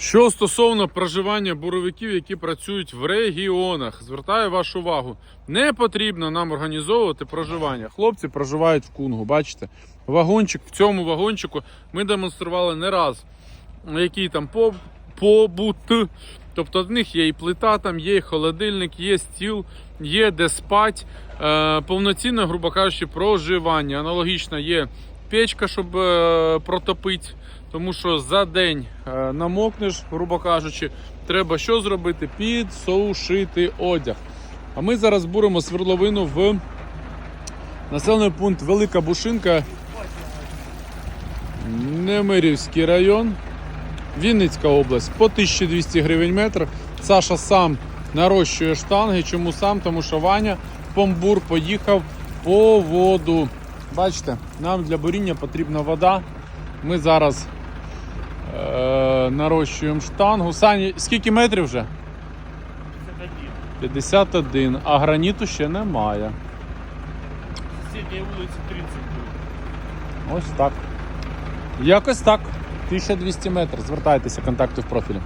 Що стосовно проживання буровиків, які працюють в регіонах, звертаю вашу увагу, не потрібно нам організовувати проживання. Хлопці проживають в Кунгу, бачите? Вагончик, в цьому вагончику ми демонстрували не раз, який там побут. Тобто в них є і плита, там є і холодильник, є стіл, є де спать. Е, повноцінне, грубо кажучи, проживання. Аналогічно є печка, щоб е, протопити. Тому що за день е, намокнеш, грубо кажучи, треба що зробити? Підсушити одяг. А ми зараз буримо свердловину в населений пункт Велика Бушинка, Немирівський район, Вінницька область по 1200 гривень метр. Саша сам нарощує штанги. Чому сам? Тому що Ваня в помбур поїхав по воду. Бачите, нам для буріння потрібна вода. Ми зараз е, нарощуємо штангу. Сані, скільки метрів вже? 51. А граніту ще немає. Соседней улице 30 будет. Ось так. Якось так. 1200 метрів. Звертайтеся, контакти в профілі.